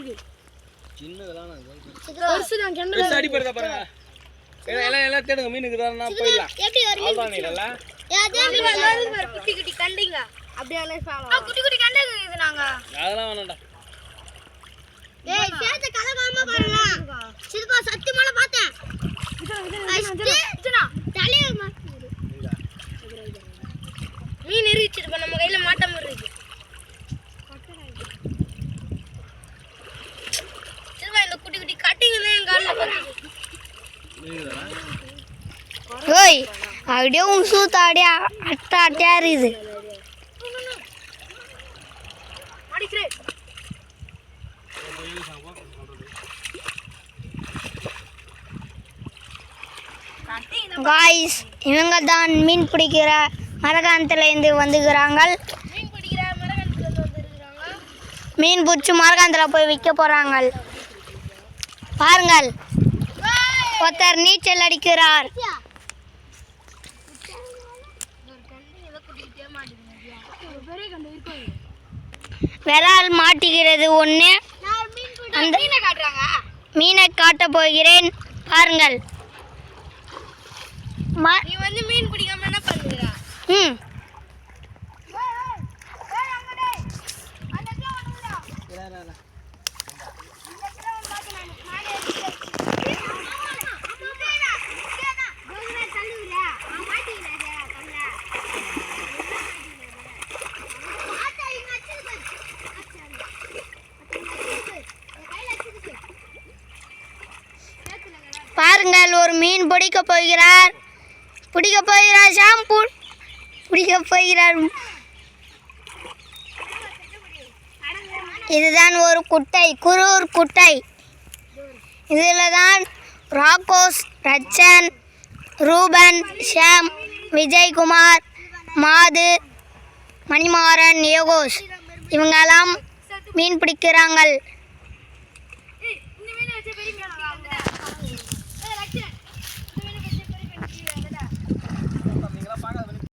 இருக்கு. சின்னதெல்லாம் பாருங்க. எல்லாம் எல்லாம் தேடுங்க மீன் போயிடலாம். எப்படி ஒரு அவ்வளோதான் நீடல குட்டி குட்டி கண்டிங்க. அப்படியே குட்டி குட்டி கண்டிங்க ஓய் அப்படியே உசு சூத்தாடியா அட்டா அட்டையா இருக்குது காய்ஸ் இவங்க தான் மீன் பிடிக்கிற மரகாணத்துலேருந்து வந்துக்கிறாங்க மீன் மீன் பிடிச்சி மரகாணத்தில் போய் விற்க போகிறாங்க பாருங்கள். ஒருத்தர் நீச்சல் அடிக்கிறார். பெரிய கண்டு இருக்கும் விரால் மாட்டுகிறது ஒன்று அந்த மீனை காட்டப் போகிறேன். பாருங்கள். வந்து மீன் பிடிக்காம என்ன பண்ணுற ம் பாருங்கள் ஒரு மீன் பிடிக்க போகிறார். பிடிக்க போகிறார் ஷாம்பு. பிடிக்க போகிறார். இதுதான் ஒரு குட்டை குரூர் குட்டை. இதில் தான் ராகோஸ் ரச்சன் ரூபன் ஷாம் விஜய்குமார் மாது மணிமாறன் யோகோஸ் இவங்கெல்லாம் மீன் பிடிக்கிறாங்கள்.